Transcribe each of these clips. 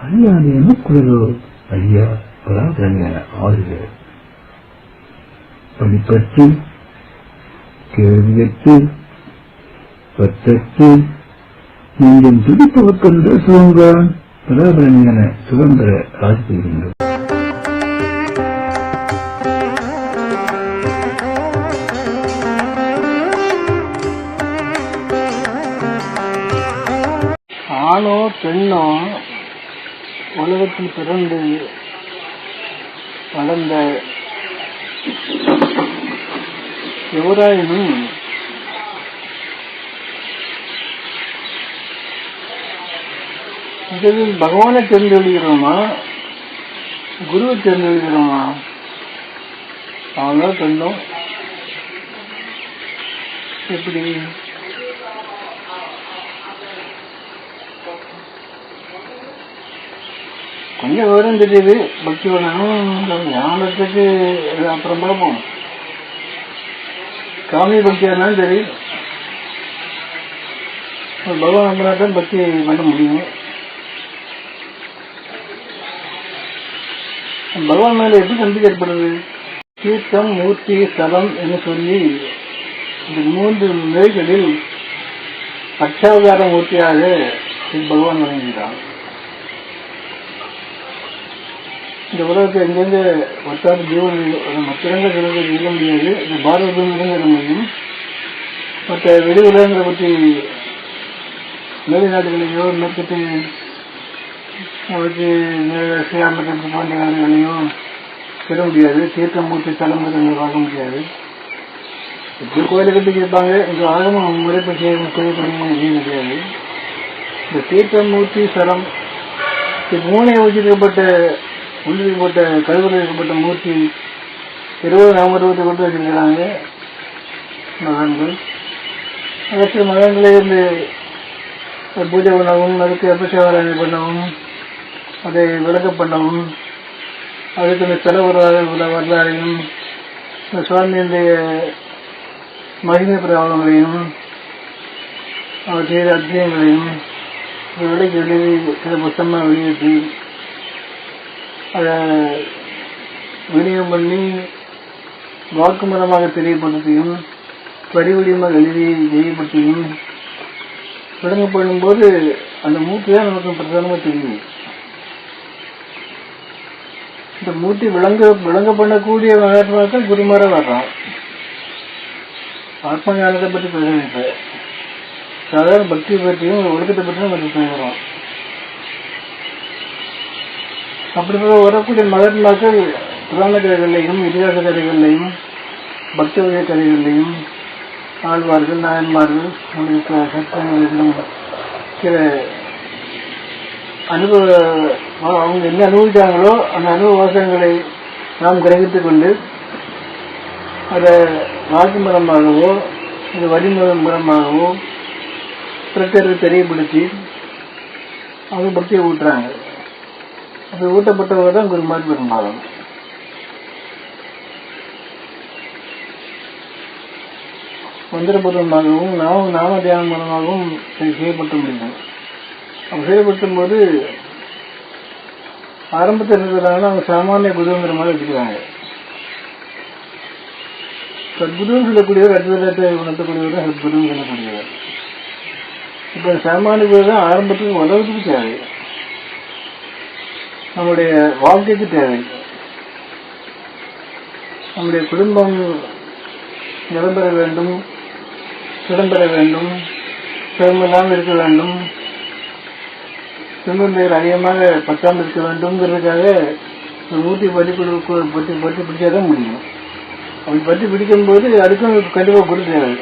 அல்லாது எனக்குள்ளதோ ஐயா பராதரங்க ஆறுக. படிப்பற்று கேள்வியற்று பற்றற்று நீங்கள் துடிப்பவர்க்கென்ற சுதந்திர பராபரஞான சுதந்திர ராஜ் பெறுகின்றோம் ஆணோ பெண்ணோ உலகத்தில் பிறந்து வளர்ந்த எவராயினும் முதலில் பகவானை தேர்ந்தெழுகிறோமா? குருவை தேர்ந்தெழுகிறோமா? அவங்களா பெண்ணோ எப்படி? கொஞ்சம் விவரம் தெரியுது. பக்தி வேணும் ஞானத்துக்கு அப்புறம் பார்ப்போம் காமி பக்தியா இருந்தாலும் சரி. பகவான் நம்பினா தான் பக்தி பண்ண முடியும். பகவான் மேல எப்படி நம்பிக்கை ஏற்படுது? தீர்த்தம் மூர்த்தி ஸ்தலம் என்று சொல்லி இந்த மூன்று நிலைகளில் அச்சாவதார மூர்த்தியாக பகவான் வழங்குகிறான் இந்த உலகத்தை எங்கெங்க வட்டார ஜீவன் மற்றங்க இடங்கள் இருக்க முடியாது இந்த பாரதம் செல்ல முடியும். மற்ற வெளி உலகங்களை பற்றி வெளிநாடுகளையோ மேற்கத்து அவருக்கு ஸ்ரீராமச்சந்திர போன்ற நாடுகளையும் செல்ல முடியாது. தீர்த்தமூர்த்தி தலைமுறை வாங்க முடியாது. எப்படி கோயிலை கட்டி கேட்பாங்க இந்த ஆகம முறைப்படி செய்யக்கூடிய கிடையாது இந்த தீர்த்தமூர்த்தி ஸ்தலம் இது மூணை வச்சிருக்கப்பட்ட உள்ளிருக்கப்பட்ட கருவில் இருக்கப்பட்ட மூர்த்தி இருபது நாமருவத்தை கொண்டு வச்சிருக்கிறாங்க. மகான்கள் அதற்கு மகன்களே இருந்து பூஜை பண்ணவும் அதுக்கு அபிஷேகாராயணை பண்ணவும் அதை விளக்க பண்ணவும் அதுக்கு இந்த செலவு உள்ள வரலாறையும் இந்த சுவாமியினுடைய மகிமை பிரபாவங்களையும் அவர் செய்த அத்தியங்களையும் விலைக்கு எழுதி சில புத்தமாக வெளியிட்டு அதை விநியோகம் பண்ணி வாக்குமூலமாக தெரியப்படுத்தியும் வடிவடிவமாக எழுதி தெரியப்படுத்தியும் விளங்கப்படும்போது அந்த மூர்த்தி தான் நமக்கு பிரதானமாக தெரியும். இந்த மூர்த்தி விளங்க விளங்க பண்ணக்கூடிய மகாத்மாக்கள் குருமார வர்றான். ஆத்ம ஞானத்தை பற்றி பேசுகிறேன் இப்போ சாதாரண பக்தி பற்றியும் ஒழுக்கத்தை பற்றியும் நம்ம பேசுகிறோம் அப்படி வரக்கூடிய மகாத்மாக்கள் புராண கதைகளையும் இதிகாச கதைகளையும் பக்த விஜய கதைகளையும் ஆழ்வார்கள் நாயன்மார்கள் அவங்களுக்கு சட்டங்களிலும் சில அனுபவ அவங்க என்ன அனுபவித்தாங்களோ அந்த அனுபவசங்களை நாம் கிரகித்துக் கொண்டு அதை வாழ்க்கை மூலமாகவோ இது வழிமுறை மூலமாகவோ பிரச்சனை தெரியப்படுத்தி அவங்க பக்தியை ஊட்டுறாங்க. அப்படி ஊட்டப்பட்டவங்க தான் குரு மாதிரி பெரும்பாலும் மந்திரபூர்வமாகவும் நாம நாம தியானம் மூலமாகவும் இது முடியும் அவங்க செய்யப்படும் போது ஆரம்பத்தில் இருக்கிறாங்கன்னா அவங்க சாமானிய குருங்கிற மாதிரி வச்சுக்கிறாங்க. சத்குருன்னு சொல்லக்கூடியவர் அத்வைதத்தை உணர்த்தக்கூடியவர் தான் சத்குருன்னு சொல்லக்கூடியவர். இப்போ சாமானிய குரு தான் ஆரம்பத்துக்கு உலகத்துக்கு தேவை நம்முடைய வாழ்க்கைக்கு தேவை. நம்முடைய குடும்பம் நிரம்பெற வேண்டும் இடம்பெற வேண்டும் பெருமெல்லாம் இருக்க வேண்டும் துன்பம் பெயர் அதிகமாக பத்தாமல் இருக்க வேண்டும்ங்கிறதுக்காக ஒரு ஊட்டி பற்றி பற்றி பற்றி பிடிச்சாதான் முடியும். அப்படி பற்றி பிடிக்கும்போது அதுக்கும் கண்டிப்பாக குரு தேவை.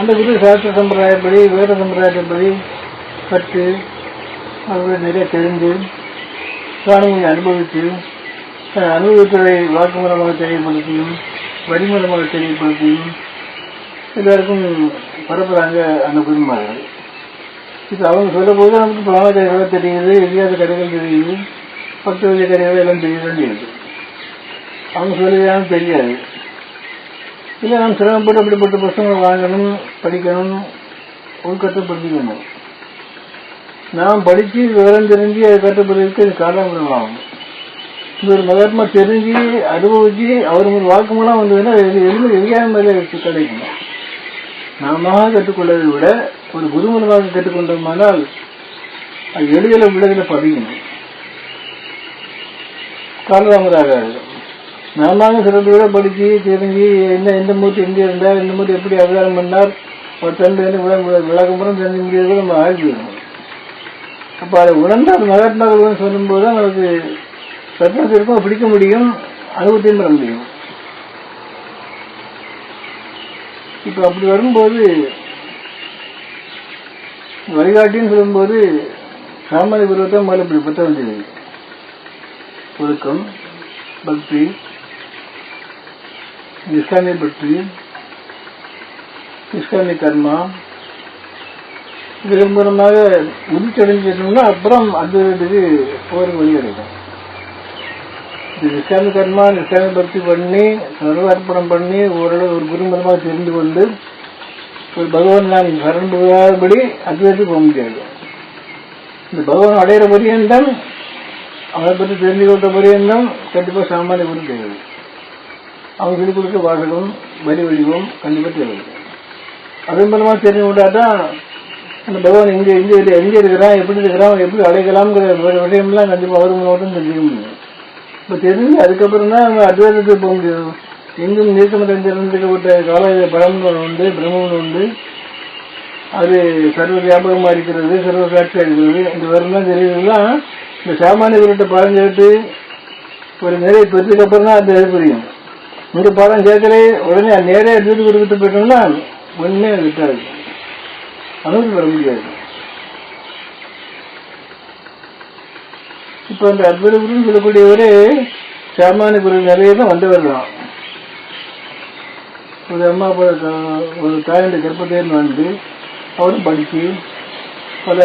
அந்த குரு சாஸ்திர சம்பிரதாயப்படி வேத சம்பிரதாயப்படி பற்று அவர்கள் நிறைய தெரிஞ்சு சுவாமியை அனுபவத்தில் தன் அனுபவத்தை வாக்குமூலமாக தெரியப்படுத்தியும் வரிமூலமாக தெரியப்படுத்தியும் எல்லாருக்கும் பரப்புறாங்க அந்த குடும்பங்கள் இப்போ அவங்க சொல்லும்போது நமக்கு புராண தெரியுது இதிகாச கடைகள் தெரியுது பத்து வகை கதைகள் எல்லாம் தெரிய வேண்டியது அவங்க சொல்லுதான் தெரியாது. இல்லை நாம் சிரமப்பட்டு அப்படிப்பட்ட புத்தகங்கள் வாங்கணும் படிக்கணும் உள்கட்டப்படுத்திக்கணும் நாம் படித்து விவரம் தெரிஞ்சு அதை கட்டுப்படுவதற்கு அது காரணம் ஆகும் இந்த ஒரு மகாத்மா தெரிஞ்சு அனுபவிச்சு அவர் ஒரு வாக்கு மூலம் வந்ததுன்னா எது எதுவும் எதிரான மேலே கிடைக்கும் நாம கற்றுக்கொள்வதை விட ஒரு குரு மூலமாக கற்றுக்கொண்டோமானால் அது எளிதில் உள்ளதில் பதியும் காலதாமதாக நாம சிறந்த விட படித்து தெரிஞ்சு என்ன எந்த மூர்த்தி எங்கே இருந்தார் இந்த மூர்த்தி எப்படி அவதாரம் பண்ணார் ஒரு தண்டு விளக்கம்புறம் தெரிஞ்சு முடியாது நம்ம ஆகிடுவோம் அப்போ அதை உணர்ந்தார் மகாத்மாக்கள் சொல்லும்போது தான் நமக்கு சத்மத்திற்கும் பிடிக்க முடியும் அனுபவத்தையும் பெற முடியும். இப்போ அப்படி வரும்போது வழிகாட்டின்னு சொல்லும்போது சாமானிய பருவத்தை முதல்ல இப்படி பற்ற வேண்டியது. ஒழுக்கம் பக்தி இஸ்லாமிய பக்தி இஸ்லாமிய கர்மா விரும்புகிறமாக மூலமாக உதிச்சடைஞ்சிட்டோம்னா அப்புறம் இதுக்கு போகிற வழி கிடைக்கும் இது நிஷ்காம கர்மா இஸ்லாமிய பக்தி பண்ணி சர்வ அர்ப்பணம் பண்ணி ஓரளவு ஒரு குருமரமாக தெரிந்து கொண்டு ஒரு பகவான் நான் சரண் புகாதபடி அத்வைதத்துக்கு போக முடியாது. இந்த பகவான் அடையிற பரியந்தம் அவனை பற்றி தெரிந்து கொண்ட பரியந்தம் கண்டிப்பாக சாமானிய குரு தேவை அவன் சொல்லிக் கொடுக்க வாசகம் வரி வடிவம் கண்டிப்பாக தேவை அதன் மூலமாக தெரிஞ்சு கொண்டாதான் அந்த பகவான் எங்க எங்க இரு- எங்க இருக்கிறான் எப்படி இருக்கிறான் எப்படி அடைக்கலாம்ங்கிற ஒரு விஷயம்லாம் கண்டிப்பா அவர் மூலம் தெரிஞ்சுக்க முடியும். இப்போ தெரிஞ்சு அதுக்கப்புறம் தான் நம்ம அத்வைதத்துக்கு போக முடியும். எங்கும் நீக்கம் தெரிஞ்சிருந்துக்கப்பட்ட கால பரமன் உண்டு பிரம்மன் உண்டு. அது சர்வ வியாபகமாக இருக்கிறது சர்வ சாட்சியா இருக்கிறது. இந்த வருடம் தெரியுதுலாம் இந்த சாமானியர்கிட்ட பாடம் கேட்டு ஒரு நிறைய பெற்றதுக்கு அப்புறம் தான் அது புரியும். இந்த பாடம் கேட்கலே உடனே நேரே அத்வைத கொடுத்துட்டு போயிட்டோம்னா ஒன்றுமே விட்டாது. அனுமதி வர முடியாது. இப்ப அந்த அற்புத குருன்னு சொல்லக்கூடியவரே சாமானிய குரு நிறைய தான் வந்தவர் தான். ஒரு அம்மா ஒரு தாயுடைய கர்ப்பத்தையும் வந்து அவரும் படிச்சு பல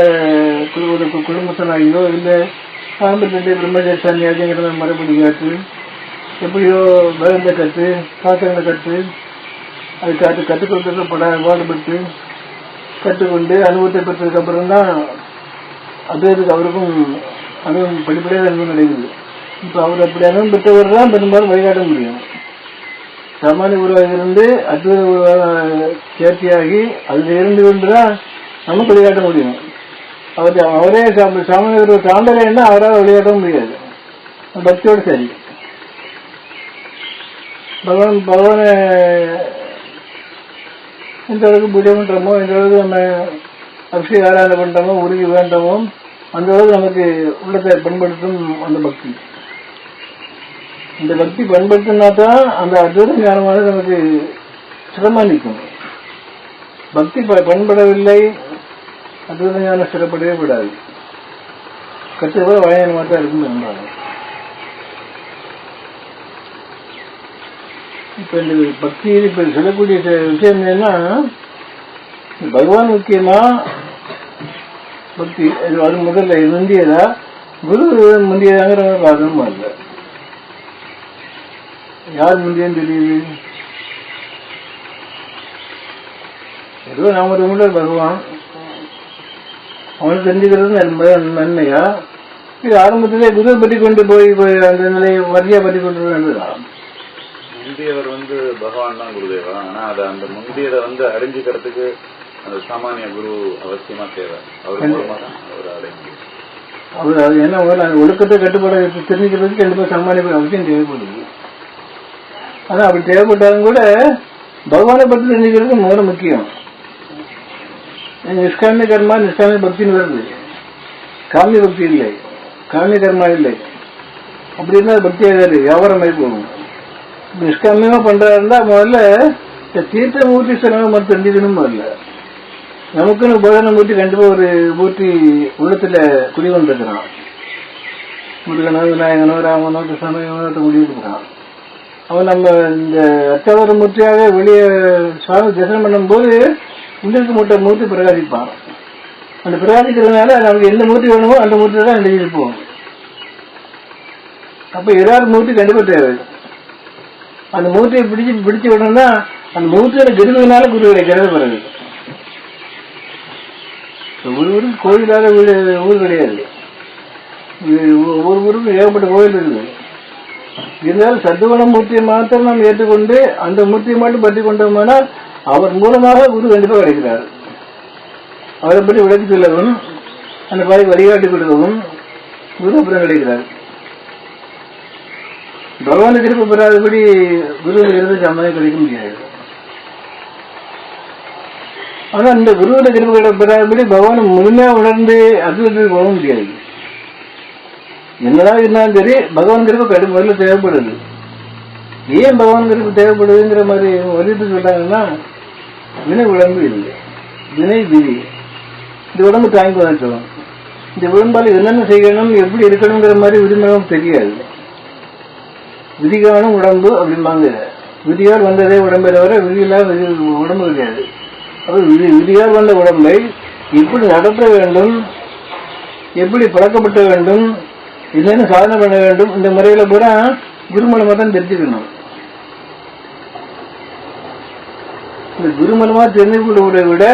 கு- ஒரு கு- குடும்பத்தனாகியோ இல்லை ஆரம்பத்திலே பிரம்மதேச சன்னியாசிங்கிற மறுபடி கேட்டு எப்படியோ வேலை கற்று சாத்திரங்களை கற்று அது கற்று கற்றுக் கொடுக்கறது பட பாடுபட்டு கற்றுக்கொண்டு அனுபவத்தை பெற்றதுக்கு அப்புறம் தான் அத்வைதத்துக்கு அவருக்கும் அனுபவம் படிப்படியாக அனுபவம் கிடைக்குது. இப்போ அவர் அப்படி அனுபவம் பெற்றவர் தான் பெரும்பாலும் வழிகாட்ட முடியும். சாமானிய உருவாக இருந்து அத்வைத சேர்த்தியாகி அதில் இருந்து கொண்டு தான் நமக்கு வழிகாட்ட முடியும். அவர் அவரே சாமானிய உருவ தாண்டலைன்னா அவரால் வழிகாட்ட முடியாது. பக்தியோடு சரி. பகவான் பகவானை எந்த அளவுக்கு பூஜை பண்றோமோ எந்த அளவுக்கு நம்ம அபிஷேக ஆராதனை பண்றோமோ உறுதி வேண்டமோ அந்த அளவுக்கு நமக்கு உள்ளத்தை பண்படுத்தும் அந்த பக்தி. இந்த பக்தி பண்படுத்தினா தான் அந்த அத்வைத ஞானமானது நமக்கு சிரமமா நிற்கும். பக்தி ப- பண்படவில்லை அத்வைத ஞானம் சிறப்படவே விடாது கற்றுக்கூட வயநாடு தான் இருக்குன்னு என்றாங்க இப்போ இந்த பக்தி இப்போ சொல்லக்கூடிய விஷயம் என்னன்னா பகவான் முக்கியமா பக்தி அது முதல்ல இது முந்தியதா? குரு முந்தியதாங்கிற பார்க்கணுமா இல்ல யார் முந்தியன்னு தெரியுது? ஏதோ நாம ஒரு பகவான் அவனுக்கு தெரிஞ்சுக்கிறது நன்மை- நன்மையா? இது ஆரம்பத்திலே குரு பற்றி கொண்டு போய் போய் அந்த நிலையை வரியா பற்றி கொண்டு வேண்டுதான் முந்தியவர் வந்து பகவான் தான் குருதேவா. ஆனா அது அந்த முந்தியதை வந்து அறிஞ்சுக்கிறதுக்கு அந்த சாமானிய குரு அவசியமா தேவை. அவர் மூலமா தான் அவர் முடியும். அவர் அது என்ன ஒழுக்கத்தை கட்டுப்பாடு தெரிஞ்சுக்கிறதுக்கு கண்டிப்பா சாமானிய அவசியம் தேவைப்படுது. ஆனா அப்படி தேவைப்பட்டாலும் கூட பகவானை பற்றி தெரிஞ்சுக்கிறது முதல்ல முக்கியம். நிஷ்காமிய கர்மா நிஷ்காமிய பக்தின்னு வருது. காமிய பக்தி இல்லை. காமிய கர்மா இல்லை. அப்படி இருந்தா அது பக்தி ஆகாது வியாபாரம் ஆகி போகும். நிஷ்காமியமா பண்றதா இருந்தா முதல்ல இந்த தீர்த்த மூர்த்தி மட்டும் தெரிஞ்சுக்கணும் முதல்ல நமக்குன்னு போதனை மூர்த்தி கண்டிப்பா ஒரு மூர்த்தி உள்ளத்துல குடிவந்திருக்கிறான் முருகனோ விநாயகனோ ராமனோ கிருஷ்ணனோ இவனோ குடியிருக்கிறான் அவன் நம்ம இந்த அத்தவர மூர்த்தியாக வெளியே சுவாமி தரிசனம் பண்ணும்போது இந்திரக்கு மூட்டை மூர்த்தி பிரகாசிப்பான். அந்த பிரகாசிக்கிறதுனால நமக்கு எந்த மூர்த்தி வேணுமோ அந்த மூர்த்தி தான் எழுதியிருப்போம் அப்ப ஏதாவது மூர்த்தி கண்டிப்பா தேவை. அந்த மூர்த்தியை பிடிச்சு பிடிச்சு விடணும்னா அந்த மூர்த்தியோட கிருவினால குரு கிடைக்கிறது பிறகு ஒரு ஊருக்கு கோயிலாத வீடு ஊர் கிடையாது. ஒரு ஒவ்வொரு ஊருக்கும் ஏகப்பட்ட கோயில் இருக்குது. இருந்தாலும் சத்துவன மூர்த்தியை மாத்திரம் நாம் ஏற்றுக்கொண்டு அந்த மூர்த்தியை மட்டும் பற்றி கொண்டோம்னா அவர் மூலமாக குரு கண்டிப்பாக கிடைக்கிறார். அவரை பற்றி விளக்கி சொல்லவும் அந்த பாதை வழிகாட்டி கொடுக்கவும் குரு அப்புறம் கிடைக்கிறார். பகவான் திருப்பி பெறாதபடி குரு இருந்து சம்மதம் கிடைக்க முடியாது. ஆனா இந்த குருவோட திருப்பி பெறாதபடி பகவான் முழுமையா உணர்ந்து அத்வைதத்துக்கு போக முடியாது. என்னதான் இருந்தாலும் சரி பகவான் கிருப்பை கடும் முதல்ல தேவைப்படுது. ஏன் பகவான் கிருப்பை தேவைப்படுதுங்கிற மாதிரி வலியுறுத்தி சொல்றாங்கன்னா வினை உடம்பு இல்லை. வினை விதி. இந்த உடம்பு தாங்கி வந்துட்டோம் இந்த உடம்பால் என்னென்ன செய்யணும் எப்படி இருக்கணுங்கிற மாதிரி விதிமுகம் தெரியாது. விதிகாணும் உடம்பு அப்படிம்பாங்க. விதியால் வந்ததே உடம்பை தவிர விதியில்லா விதி உடம்பு கிடையாது. அப்போ விதி விதியால் வந்த உடம்பை எப்படி நடத்த வேண்டும்? எப்படி பழக்கப்பட்ட வேண்டும்? என்னென்ன சாதனை பண்ண வேண்டும்? இந்த முறையில் பூரா குருமலமாக தான் தெரிஞ்சுக்கணும். இந்த குருமலமாக தெரிஞ்சு தெரிஞ்சுக்கிறத விட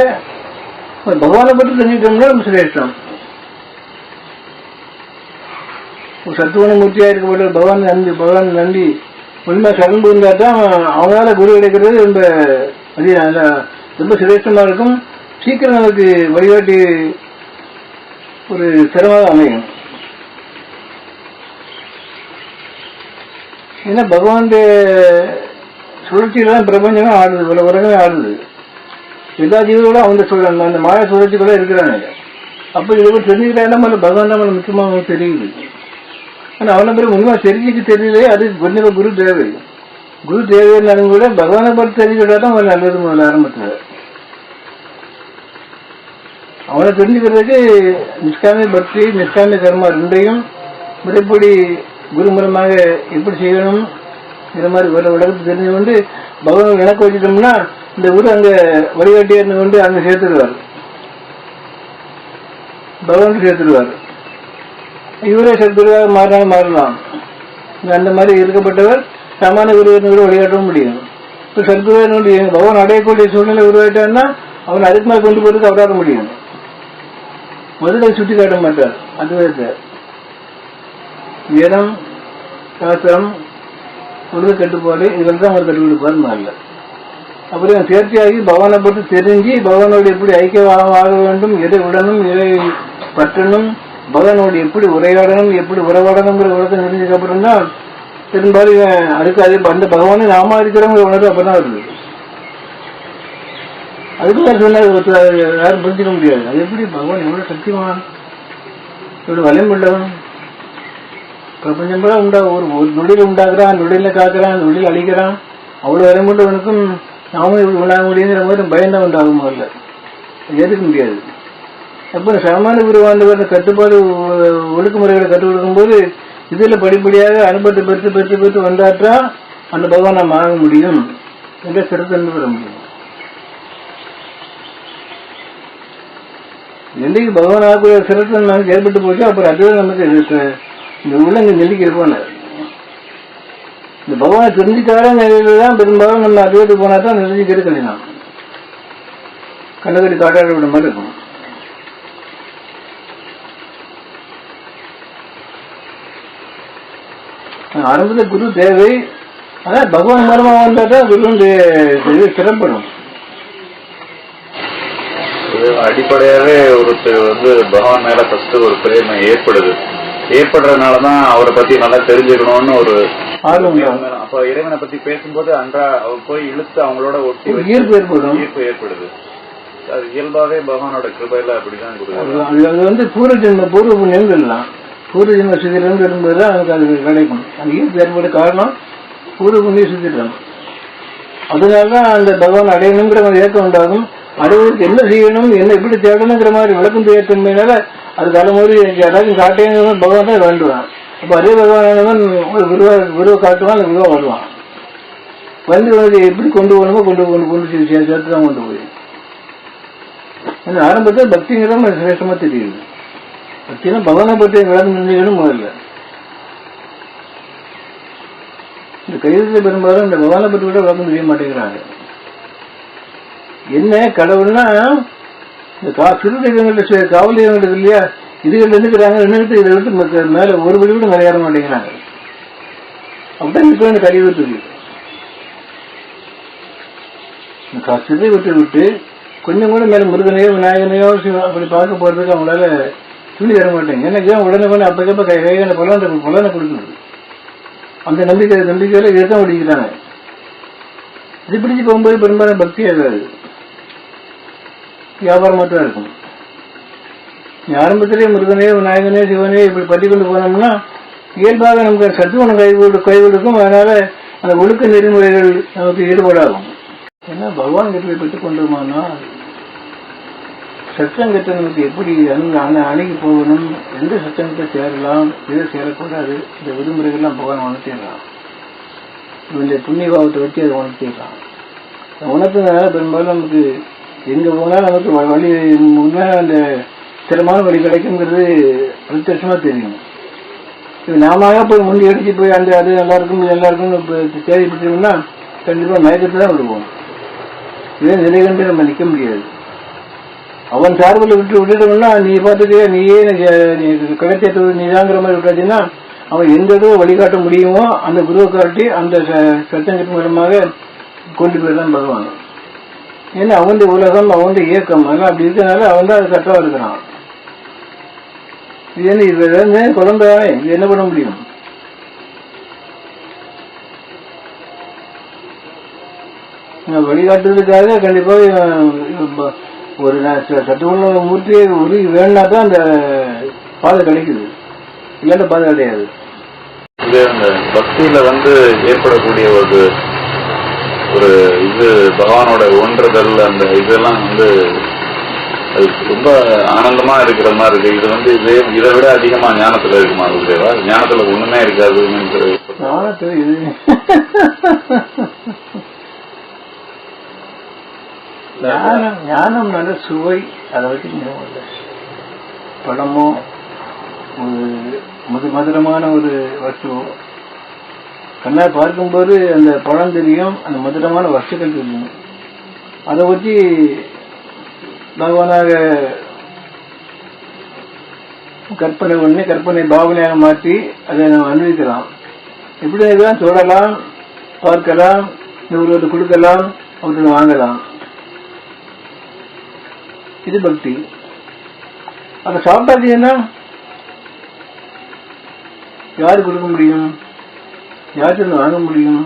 பகவானை பற்றி தெரிஞ்சுக்கிட்டோம்னா நம்ம சிரேஷ்டம். ஒரு சத்துவன மூர்த்தியா இருக்கப்பட்ட பகவான் நம்பி பகவான் நம்பி உண்மை சரண் புரிந்தா தான் அவனால குரு கிடைக்கிறது ரொம்ப ரொம்ப சிரேஷ்டமா இருக்கும். சீக்கிரம் நமக்கு வழிகாட்டி ஒரு திறமாக அமையும். ஏன்னா பகவானுடைய சுழற்சியில தான் பிரபஞ்சமே ஆடுது உல உலகமே ஆடுது. எல்லா ஜீவர்களும் அவங்க சுழ அந்த மாய சுழற்சிக்குள்ள இருக்கிறாங்க அப்ப இதை தெரிஞ்சுக்கிட்டா நம்ம பகவான் தான் முக்கியமாக தெரியுது. ஆனால் அவனை பிறகு உண்மை தெரிஞ்சுக்க தெரியல அது கொஞ்சம் குரு தேவை. குரு தேவைன்னாலும் கூட பகவானை பற்றி தெரிஞ்சுக்கிட்டா தான் அவன் நல்லது முதல்ல ஆரம்பத்தில் அவனை தெரிஞ்சுக்கிறதுக்கு நிஷ்காமி பக்தி நிஷ்காமி கர்மா ரெண்டையும் முறைப்படி குருமுறமாக எப்படி செய்யணும் இந்த மாதிரி வர உலகத்தை தெரிஞ்சு கொண்டு பகவான் எனக்கு வச்சுட்டோம்னா இந்த குரு அங்க வழிகாட்டியா இருந்து கொண்டு அங்க சேர்த்துடுவார். பகவான் சேர்த்துடுவார். இவரே சத்குருவாக மாறினாலும் மாறலாம். அந்த மாதிரி இருக்கப்பட்டவர் சமான குருவினோடு கூட வழிகாட்டவும் முடியும். இப்போ சத்குருவினுடைய பகவான் அடையக்கூடிய சூழ்நிலை உருவாயிட்டான்னா அவன் அதுக்கு மேலே கொண்டு போறதுக்கு அவராக முடியும். முதல்ல சுட்டி காட்ட மாட்டார் அதுவே இனம் சாஸ்திரம் உருவ கட்டுப்பாடு இதில் தான் அவர் கற்றுக் மாறல. அப்புறம் சேர்த்தியாகி பகவானை பற்றி தெரிஞ்சு பகவானோடு எப்படி ஐக்கியமாக ஆக வேண்டும் எதை விடணும் எதை பற்றணும் பகவானோடு எப்படி உரையாடணும் எப்படி உறவாடணுங்கிற உலகம் தெரிஞ்சதுக்கு அப்புறம் தான் பெரும்பாலும் இவன் அதுக்கு அது அந்த பகவானை நாம இருக்கிறவங்க உணர்வு அப்பதான் வருது. அதுக்கு தான் யாரும் புரிஞ்சுக்க முடியாது. அது எப்படி பகவான் எவ்வளவு சக்திமான் இவ்வளவு உள்ளவன்? பிரபஞ்சம் கூட உண்டா ஒரு ஒரு நொடியில் உண்டாக்குறான் நொடியில காக்குறான் நொடியில் அழிக்கிறான். அவ்வளவு உள்ளவனுக்கும் நாமும் இப்படி உண்டாக முடியுங்கிற மாதிரி பயந்தான் உண்டாகும் முதல்ல ஏற்றுக்க முடியாது. அப்போ சமான குருவாண்டவர் கட்டுப்பாடு ஒழுக்குமுறைகளை ஒழுங்குமுறைகளை கற்றுக் கொடுக்கும்போது இதில் படிப்படியாக அனுபவத்தை பெற்று பெற்று பெற்று வந்தாற்றா அந்த பகவான் நாம் ஆக முடியும். என்ற சிறுத்தன்மை பெற முடியும். என்றைக்கு பகவான் ஆகக்கூடிய சிறத்தன் நமக்கு ஏற்பட்டு போச்சோ. அப்புறம் அதுவே நமக்கு இந்த உள்ளங்க நெல்லிக்கு இருப்பான இந்த பகவானை தெரிஞ்சுக்காத நிலையில தான் பெரும்பாலும் நம்ம அதுவே போனா தான் தெரிஞ்சுக்கிறது கல்யாணம் கண்ணகடி காட்டாட விட மாதிரி இருக்கும். ஆரம்பத்தில் குரு தேவை. ஆனா பகவான் மூலமா வந்தா தான் குருவுடைய இது சிறப்படும் அடிப்படையாவே ஒருத்தர் வந்து பகவான் மேல ஃபர்ஸ்ட் ஒரு பிரேமம் ஏற்படுது. ஏற்படுறதுனாலதான் அவரை பத்தி நல்லா தெரிஞ்சுக்கணும்னு ஒரு. அப்ப இறைவனை பத்தி பேசும்போது அன்றா அவர் போய் இழுத்து அவங்களோட ஒட்டி ஈர்ப்பு ஏற்படும். ஈர்ப்பு ஏற்படுது. அது இயல்பாவே பகவானோட கிருபையில அப்படிதான் அது வந்து பூர்வ ஜென்ம பூர்வ புண்ணியம் பூர்வ ஜென்ம சுத்திரம் வரும்போது தான் நமக்கு அது கிடைக்கும் அந்த ஈர்ப்பு ஏற்பட காரணம் பூர்வ புண்ணிய சுத்திரம் அதனால தான் அந்த பகவான் அடையணுங்கிற மாதிரி ஏக்கம் உண்டாகும். அடைவதற்கு என்ன செய்யணும் என்ன எப்படி தேடணுங்கிற மாதிரி விளக்கம் தெரியாதன்மையினால அது தலைமுறை யாராச்சும் காட்டேன்னு பகவான் தான் வேண்டுவான். அப்போ அதே பகவான் ஒரு விருவ காட்டுவான் அந்த விருவம் வருவான். வந்து வந்து எப்படி கொண்டு போகணுமோ கொண்டு கொண்டு கொண்டு சேர்த்து தான் கொண்டு போய். அந்த ஆரம்பத்தில் பக்திங்கிறத சிரேஷ்டமாக தெரியுது. பக்தினா பகவானை பற்றி விளக்கம் தெரிஞ்சுக்கணும் முதல்ல. இந்த கைதத்தை பெரும்பாலும் இந்த பகவானை பற்றி கூட விளக்கம் செய்ய மாட்டேங்கிறாங்க. என்ன கடவுள்னா இந்த கா சிறு தெய்வங்கள்ட்ட காவல் தெய்வங்கள் இல்லையா? இதுகள் இருந்துக்கிறாங்க நின்றுட்டு இதை விட்டு மேலே ஒரு படி கூட மேலே ஏற மாட்டேங்கிறாங்க. அப்படிதான் இப்போ இந்த கழிவு இருக்கு இந்த கா- சிறை விட்டு விட்டு கொஞ்சம் கூட மேலே முருகனையோ விநாயகனையோ அப்படி பார்க்க போறதுக்கு அவங்களால துணி தர மாட்டேங்க எனக்கு ஏன் உடனே உடனே அப்பக்கப்ப கை கையான பலன் பலனை கொடுக்கணும். அந்த நம்பிக்கை நம்பிக்கையில இதைத்தான் பிடிக்கிறாங்க இது பிடிச்சு போகும்போது பெரும்பாலும் பக்தி ஆகாது வியாபாரம் தான் இருக்கும். நீ ஆரம்பத்திலே முருகனே விநாயகனே சிவனே இப்படி பற்றி கொண்டு போனோம்னா இயல்பாக நமக்கு சத்துவனம் கை கொடு கை கொடுக்கும். அதனால அந்த ஒழுக்க நெறிமுறைகள் நமக்கு ஈடுபாடாகும். ஏன்னா பகவான் கிட்ட பெற்றுக் கொண்டோமானா சத்சங்கத்தை நமக்கு எப்படி அணுகி போகணும்? எந்த சத்சங்கத்தை சேரலாம்? எதை சேரக்கூடாது? இந்த விதிமுறைகள்லாம் பகவான் உணர்த்திடலாம் இவனுடைய புண்ணிய பாவத்தை வச்சு அதை உணர்த்திடலாம் உணர்த்தினால பெரும்பாலும் நமக்கு எங்க போனாலும் நமக்கு வழி உண்மையான அந்த சிரமமான வழி கிடைக்குங்கிறது பிரத்யட்சமா தெரியும். இப்போ நாம போய் முந்தி அடிச்சு போய் அந்த அது நல்லா இருக்கும் இது நல்லா இருக்கும் தேவைப்பட்டோம்னா கண்டிப்பா மயக்கத்தை தான் விடுவோம் இதே நிலை கண்டு நம்ம நிற்க முடியாது. அவன் சார்பில் விட்டு விட்டுட்டோம்னா நீ பார்த்துட்டு நீயே எனக்கு, நீ நீதாங்கிற மாதிரி விட்டாச்சுன்னா அவன் எந்த இடத்துல வழிகாட்ட முடியுமோ அந்த குருவை காட்டி அந்த ச- மூலமாக கொண்டு போயிடலாம் பகவான். ஏன்னா அவன் உலகம் அவன் இயக்கம் அதெல்லாம் அப்படி இருக்கனால அவன் தான் அது கரெக்டாக இருக்கிறான். இது என்ன இது வந்து குழந்தை இது என்ன பண்ண முடியும்? நான் வழிகாட்டுறதுக்காக கண்டிப்பாக ஒரு சட்டமன்ற மூர்த்தியை உரி வேணும்னா தான் அந்த பாதை கிடைக்குது இல்லாட்ட பாதை கிடையாது இது அந்த பக்தியில வந்து ஏற்படக்கூடிய ஒரு ஒரு இது பகவானோட ஒன்றுதல் அந்த இதெல்லாம் வந்து அது ரொம்ப ஆனந்தமா இருக்கிற மாதிரி இருக்கு. இது வந்து இதே இதை விட அதிகமா ஞானத்துல இருக்குமா குருதேவா? ஞானத்துல ஒண்ணுமே இருக்காது ஞானத்துல இது ஞானம் ஞானம். நல்ல சுவை அதை வச்சு ஞாபகம். பழமோ ஒரு மது மதுரமான ஒரு வஸ்துவோ. கண்ணால் பார்க்கும்போது அந்த பழம் தெரியும் அந்த மதுரமான வஸ்துக்கள் தெரியும். அதை வச்சு பகவானாக கற்பனை பண்ணி கற்பனை பாவனையாக மாற்றி அதை நம்ம அனுபவிக்கலாம். எப்படி இதெல்லாம் தொடலாம் பார்க்கலாம் இவர்களுக்கு கொடுக்கலாம் அவர்களுக்கு வாங்கலாம். இது பக்தி அதை சாப்பிட்டாச்சுன்னா யாரு கொடுக்க முடியும்? யாருக்கு வாங்க முடியும்?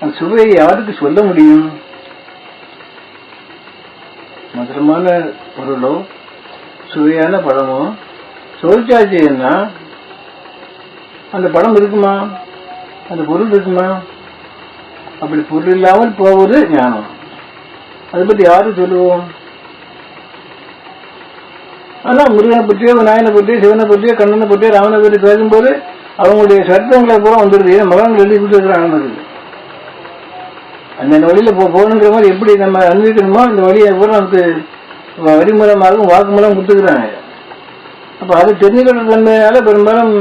அந்த சுவையை யாருக்கு சொல்ல முடியும்? மதுரமான பொருளோ சுவையான பழமோ சொல்லிச்சாச்சுன்னா அந்த படம் இருக்குமா? அந்த பொருள் இருக்குமா? அப்படி பொருள் இல்லாமல் போவது ஞானம். அதை பத்தி யாரும் சொல்லுவோம்? ஆனால் முருகனை பற்றியோ நாயனை பற்றியோ சிவனை பற்றியோ கண்ணனை பற்றியோ ராமனை பற்றி பேசும்போது அவங்களுடைய சட்டங்களை பூரா வந்துடுது ஏன்னா மகன் எழுதி கொடுத்துருக்குறாங்க நமக்கு. அந்த வழியில போ போகணுங்கிற மாதிரி எப்படி நம்ம அனுபவிக்கணுமோ அந்த வழியை பூரா நமக்கு வ- வாக்குமூலம் கொடுத்துக்கிறாங்க அப்ப அது தெரிஞ்சுக்கிற தன்மையால பெரும்பாலும்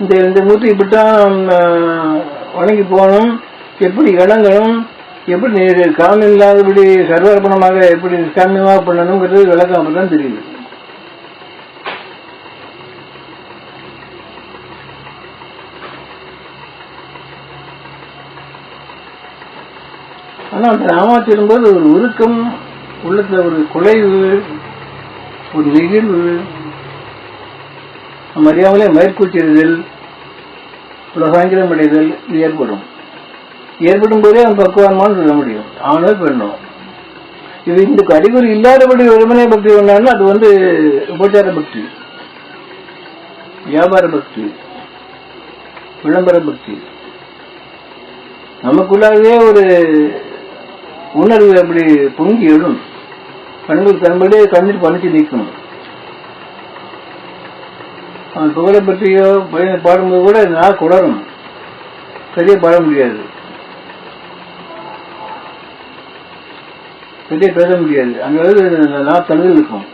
இந்த இந்த மூர்த்தி இப்படித்தான் வணங்கி போகணும். எப்படி இணங்கணும் எப்படி நீ- காமம் இல்லாதபடி சர்வார்ப்பணமாக எப்படி நிஷ்காமியமாக பண்ணணுங்கிறது விளக்கம் அப்பதான் தெரியுது. ஆனால் அந்த போது ஒரு உருக்கம் உள்ளத்தில் ஒரு குலைவு ஒரு நெகிழ்வு நம்ம அறியாமலே மேற்கூச்சிடுதல் உலகாங்கிலம் அடைதல் ஏற்படும். ஏற்படும் போதே அவன் பக்குவான்மான்னு சொல்ல முடியும். ஆணோ பெண்ணோ. இது இந்த அறிகுறி இல்லாதபடி வெறுமனே பக்தி பண்ணாலும் அது வந்து உபச்சார பக்தி. வியாபார பக்தி. விளம்பர பக்தி. நமக்குள்ளாகவே ஒரு உணர்வு அப்படி பொங்கி எழும். கண்கள் தன்படியே கண்ணீர் பணிச்சு நிற்கும். அவன் புகழை பற்றியோ பழைய பாடும்போது கூட நான் குளரும். சரியா பாட முடியாது. சரியா பேச முடியாது. அங்க வந்து இருக்கும்.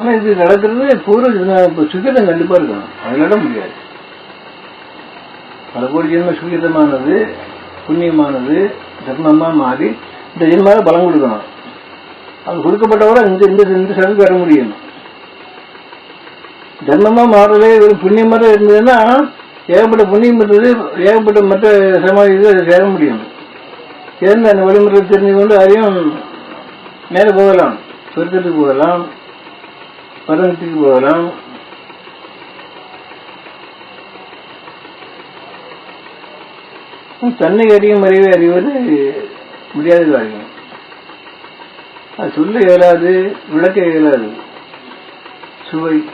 ஆனா இது நடக்கிறது பூர்வ சுகிதம் கண்டிப்பா இருக்கும் அதனால முடியாது. பல கோடி ஜென்ம சுகிதமானது புண்ணியமானது தர்மமா மாறி இந்த ஜென்மாவை பலம் கொடுக்கணும். அது கொடுக்கப்பட்டவரை இந்த இந்த இந்த சதவீதம் வர முடியும். தர்மமா மாறலே வெறும் புண்ணியமாக இருந்ததுன்னா ஏகப்பட்ட புண்ணியம் இருந்தது ஏகப்பட்ட மற்ற சமாதி இதை சேர முடியும். சேர்ந்து அந்த வழிமுறை தெரிஞ்சு கொண்டு அதையும் மேலே போகலாம். சொர்க்கத்துக்கு போகலாம். பரமத்துக்கு போகலாம். தன்னை அறியும் அறிவை அறிவது முடியாத காரியம். அது சொல்ல இயலாது விளக்க இயலாது. சுவை.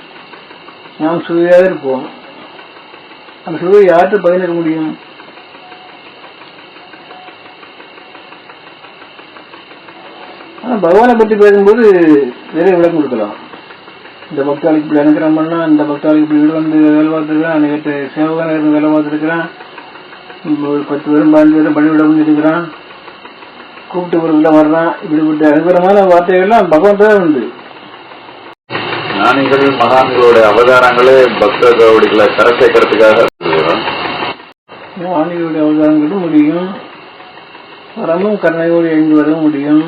நாம் சுவையாக இருப்போம். அந்த சுவை யார்கிட்ட பயனிட முடியும்? ஆனா பகவானை பற்றி பேசும்போது நிறைய விளக்கம் கொடுக்கலாம். இந்த பக்தாளுக்கு இப்படி பண்ணா இந்த பக்தாளுக்கு இப்படி வீடு வந்து வேலை பார்த்துருக்கான் அன்னைக்கு சேவகன் இருந்து வேலை பார்த்துருக்கிறான் ஒரு பத்து பேரும் பதினஞ்சு பேரும் பள்ளிவிட வந்து இருக்கிறான். கூப்பிட்டு ஒரு உள்ள வர்றான் இப்படிப்பட்ட அனுகூலமான வார்த்தைகள்லாம் பகவான் தான் உண்டு. ஞானிகள் மகான்களுடைய அவதாரங்களே பக்த கவுடிகளை கரை சேர்க்கறதுக்காக? ஞானிகளுடைய அவதாரங்களும் முடியும். வரமும் கருணையோடு எழுந்து வரவும் முடியும்.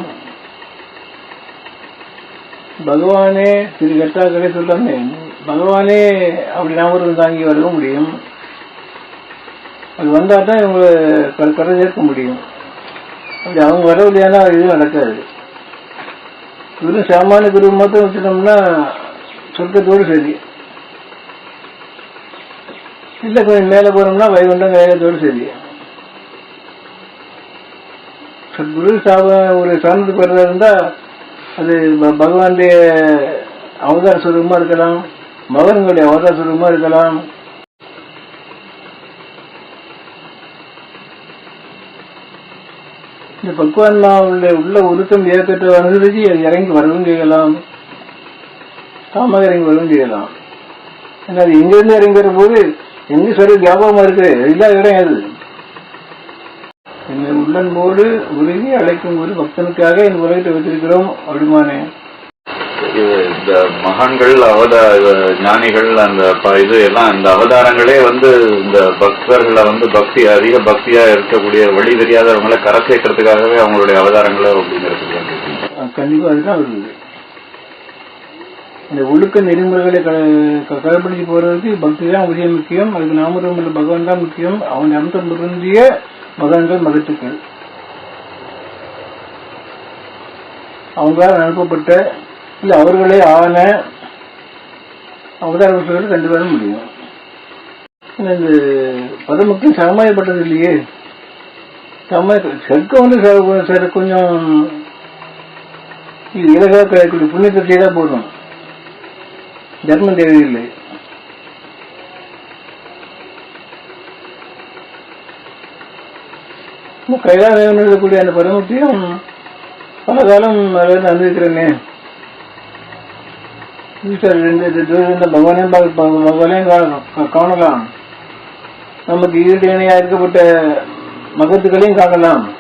பகவானே திரு கட்டாக்களே சொல்லாமே பகவானே அப்படி நாமரும் தாங்கி வரவும் முடியும். அது வந்தால் தான் இவங்க க- கரை சேர்க்க முடியும். அப்படி அவங்க வரவில்லையானா எதுவும் நடக்காது. குரு சாமானிய குரு மட்டும் வச்சிட்டோம்னா சொர்க்கத்தோடு சரி. இல்லை கொஞ்சம் மேலே போனோம்னா வைகுண்டம் கையத்தோடு சரி. குரு சாப ஒரு சாணத்துக்கு வர்றதா இருந்தால் அது ப- பகவானுடைய அவதார சுரூபமா இருக்கலாம் மகன்களுடைய அவதார சுரூபமா இருக்கலாம். இந்த பகவான் உள்ள ஒழுக்கம் ஏற்பட்டு அனுசரிச்சு அது இறங்கி வரவும் செய்யலாம். தாமாக இறங்கி வரவும் செய்யலாம். ஏன்னா அது எங்கிருந்து இறங்கி வரும்போது எங்க சரி வியாபகமா இருக்கு எல்லா இடம் அது என்னை உள்ளன்போடு உருகி அழைக்கும் ஒரு பக்தனுக்காக இந்த உலகத்தை வைத்திருக்கிறோம் அப்படிமானே இந்த மகான்கள் அவதா ஞானிகள் அந்த இது எல்லாம் இந்த அவதாரங்களே வந்து இந்த பக்தர்களை வந்து பக்தி அதிக பக்தியா இருக்கக்கூடிய வழி தெரியாதவங்களை கரை சேர்க்கறதுக்காகவே அவங்களுடைய அவதாரங்களை அப்படிங்கிறது கண்டிப்பா அதுதான் வருது. இந்த ஒழுக்க நெறிமுறைகளை கடைபிடிச்சு போறதுக்கு பக்தி தான் உரிய முக்கியம். அதுக்கு உள்ள பகவான் தான் முக்கியம். அவன் அந்தம் பொருந்திய மகன்கள் மதத்துக்கள். அவங்களால் அனுப்பப்பட்ட இல்ல அவர்களே ஆன அவதார புருஷர்கள் ரெண்டு பேரும் முடியும். இந்த பதமுக்கும் சமமாயப்பட்டது இல்லையே. சமய செருக்கம் வந்து சார் கொஞ்சம் இது இலகா கிடைக்கக்கூடிய புண்ணியத்தை செய்தா போதும். தர்மம் தேவையில்லை இந்த கைலாயம் இருக்கக்கூடிய அந்த பரமத்தையும் பல காலம் அதில் அனுபவிக்கிறேனே ஈஸ்வர் ரெண்டு இந்த பகவானையும் பகவானையும் கா- கா- காணலாம் நமக்கு ஈடு இணையா இருக்கப்பட்ட மகத்துக்களையும் காணலாம்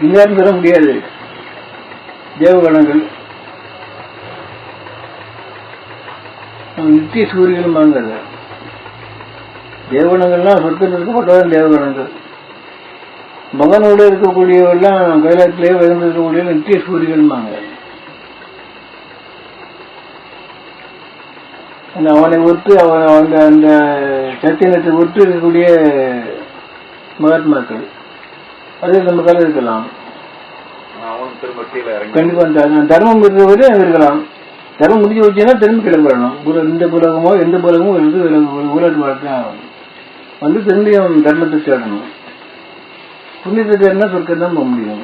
இல்லாரும் பெற முடியாது. தேவகணங்கள். நித்திய சூரியனும் வாங்குறது தேவகணங்கள்லாம் சொர்க்கத்தில் இருக்கப்பட்டவன் தேவகணங்கள். மகனோடு இருக்கக்கூடியவெல்லாம் கைலாத்திலே விழுந்து இருக்கக்கூடிய நித்திய சூரியன்பாங்க அந்த அவனை ஒத்து அவன் அந்த அந்த சத்தியனத்தை ஒத்து இருக்கக்கூடிய மகாத்மாக்கள் அது நம்ம காலம் இருக்கலாம் அவனும் திரும்ப கீழே இறங்கி கண்டிப்பா அந்த தர்மம் இருக்கிறவரை இருக்கலாம் தர்மம் முடிஞ்சு வச்சுன்னா திரும்பி கிளம்பணும் இந்த புலகமோ எந்த புலகமோ இருந்து ஊழல் வாழ்க்கை வந்து திரும்பியும் தர்மத்தை தேடணும் புனிதத்தை என்ன சொர்க்கம் தான் போக முடியும்.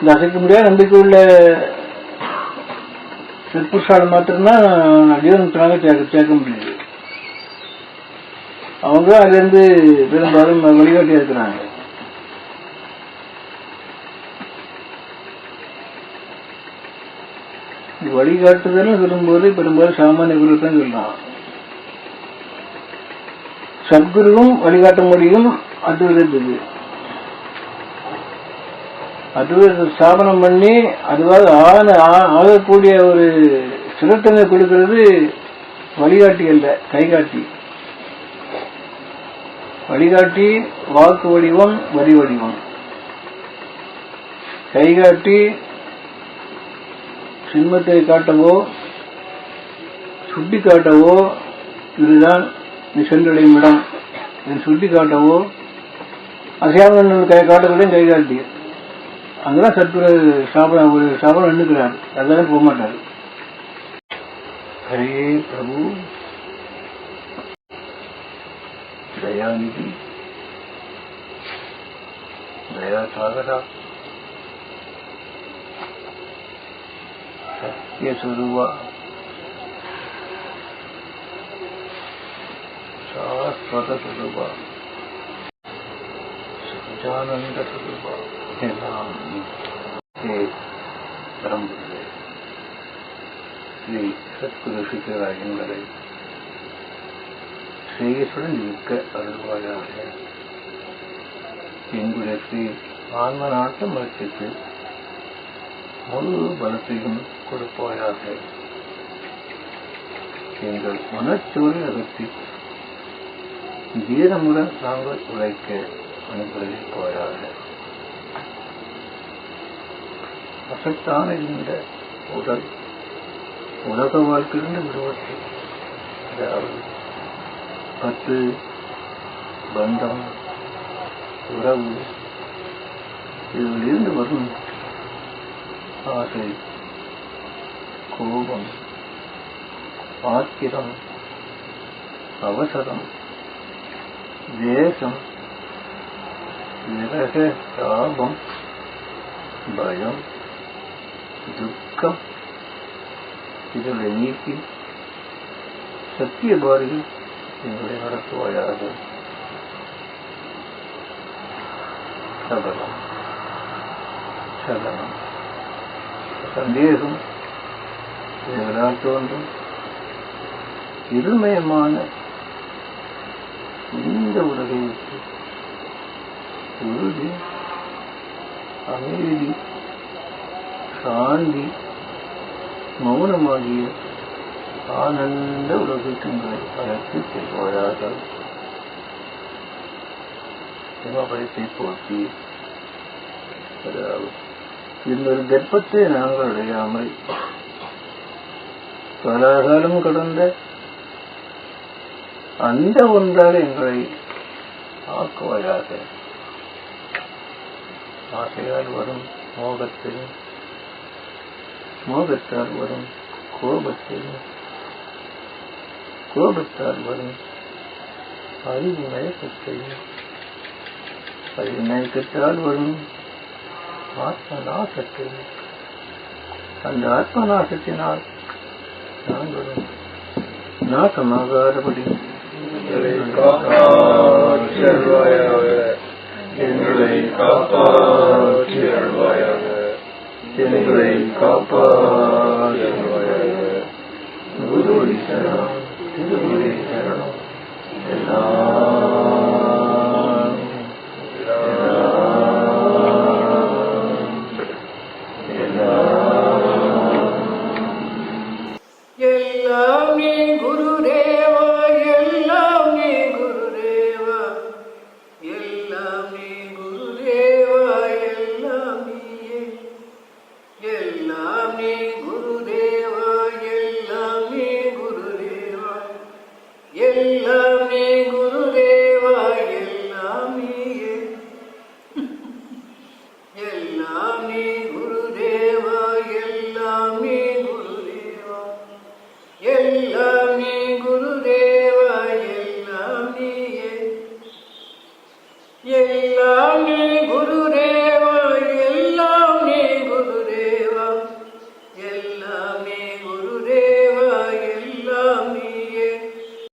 இந்த அசைக்க முடியாத நம்பிக்கை உள்ள சத்புருஷால் மாத்திரம்தான் ஜீவன்முக்தனாக சேர்க்க சேர்க்க முடியுது. அவங்க அதுலேருந்து பெரும்பாலும் வழிகாட்டி இருக்கிறாங்க. இது வழிகாட்டுதல்னு சொல்லும்போது பெரும்பாலும் சாமானிய குரு தான் சொல்லலாம் சத்குருவும் வழிகாட்ட முடியும் அத்வைதத்துக்கு அத்வைத ஸ்தாபனம் பண்ணி அதுவாக ஆன ஆ- ஆகக்கூடிய ஒரு சுரத்தனை கொடுக்கிறது வழிகாட்டி அல்ல கைகாட்டி. வழிகாட்டி வாக்கு வடிவம் வரி வடிவம். கைகாட்டி செல்வத்தை காட்டவோ சுட்டி காட்டவோ இதுதான் நீ சென்றடையும் இடம். இதை சுட்டி காட்டவோ அசையாமல் கை காட்டக்கூடையும் கை காட்டியது அங்கெல்லாம் சற்று சாப்பிட ஒரு சாப்பிட நின்றுக்கிறார் அதெல்லாம் போக மாட்டார். ஹரே பிரபு. தயாநிதி. தயா சாகரா സത്യസ്വരൂപ ಶಾಶ್ವತ ಸ್ವರೂಪ ಸಹಜಾನಂದ ಸ್ವರೂಪ எல்லாம் பரம்புகிறது இதை அருள்வாயாக. என்கிற ஸ்ரீ ஆன்ம நாட்டு மரத்திற்கு முழு பலத்தையும் கொடுப்பாயாக. எங்கள் மனச்சோரை அகற்றி தீரமுடன் நாங்கள் உழைக்க அனுகிரகிப்பாயாக அசத்தான இந்த உடல் உலக வாழ்க்கையிலிருந்து விடுவதை அதாவது பத்து பந்தம் உறவு இதிலிருந்து வரும் ஆசை पूर्वं पात्किलम् अवसरम् द्वेषं विरहतापं भयं दुःखं ഇതിലെനിക്ക് സത്യഗോറിയിൽ ഇവിടെ നടത്തുകയാണ് ശതനം ശതനം സന്ദേശം எவரால் தோன்றும் இருமயமான இந்த உலகை விட்டு உறுதி அமைதி சாந்தி மௌனமாகிய ஆனந்த உலகத்தினை அழைத்து செல்வாயாக சிவபயத்தை போற்றி அதாவது இன்னொரு கர்ப்பத்தை நாங்கள் அடையாமல் பலகாலம் கடந்த அந்த ஒன்றால் எங்களை ஆக்குவாயாக ஆசையால் வரும் மோகத்தில் மோகத்தால் வரும் கோபத்தில் கோபத்தால் வரும் அறிவு மயக்கத்தையும் அறிவு மயக்கத்தால் வரும் ஆத்ம நாசத்தையும் அந்த ஆத்மநாசத்தினால் நாசமாகாதபடி. எங்களை காப்பாற்றியல்வாயாக எங்களை காப்பாற்றியல்வாயாக குருவை சரணம் திருமுறை சரணம். எல்லா